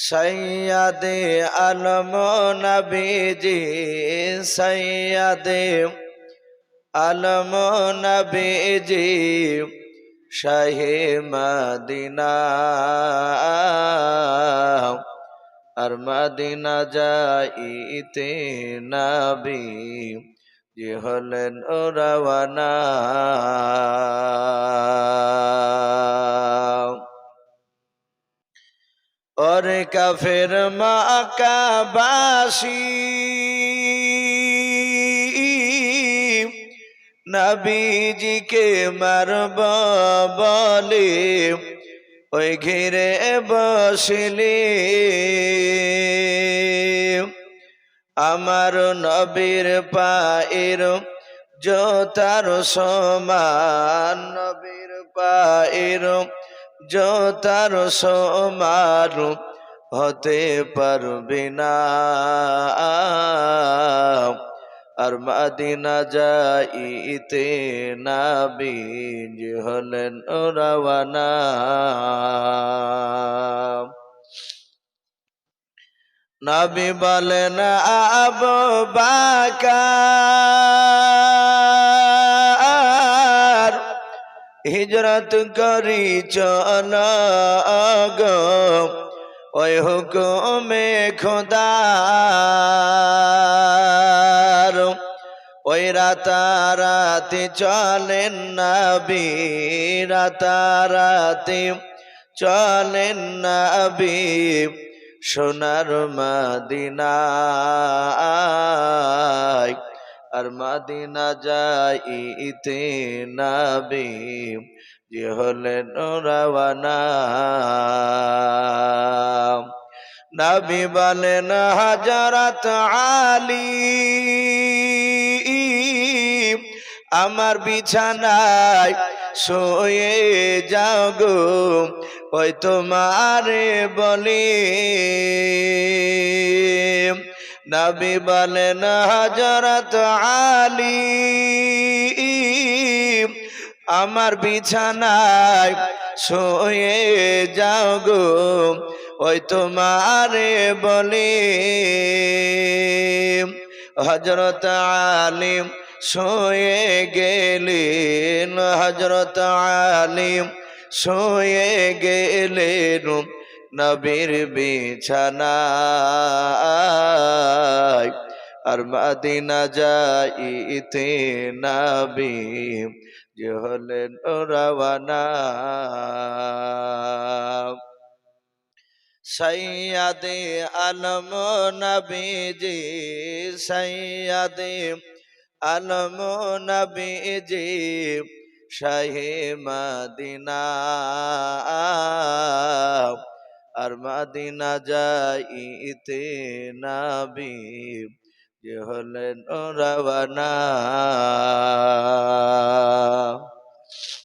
সৈয়দে আলম নবীজি সৈয়দে আলম নবীজি শাহে মদিনা আর মদিনা যাইতে নবী যে হলেন ও রওয়ানা ওরে কাফের মাকাবাসী নবীজিকে মারব বলে ওই ঘিরে বসলে আমার নবীর পায়ের জোতার সমান নবীর পায়ের জোতার সমান হতে পারবে না। আর মাদিনা যাইতে নাবিজ হলেন রাওয়ানা। নবী বলেন, আব বাকার হিজরত করি চল গো, ওই হুকুমে খোদার। ওই রাতারাতি চলেন নবী, রাতারাতি চলেন নবী, সোনার মদিনায়। আর মদিনা যাইতে নবী, যে হলেন রাওয়ানা। নবী বলেন হাজারাত আলী, আমার বিছানায় শুয়ে যাও গো ওই তোমারে বলে। নবী বলেন হজরত আলী, আমার বিছানায় শুয়ে যাও গো, ওই তোমারে বলে। হজরত আলিম শুয়ে গেলেন হজরত আলিম শুয়ে গেলেন। নবীর বিছানায় আর মাদিনা যাইতে নবী যে হলেন রাওয়ানা। সৈয়াদে আলম নবীজি, সৈয়াদে আলম নবীজি শাহে মদিনা। আর মাদিনা যাইতে নাবি যে হলেন রাওয়ানা।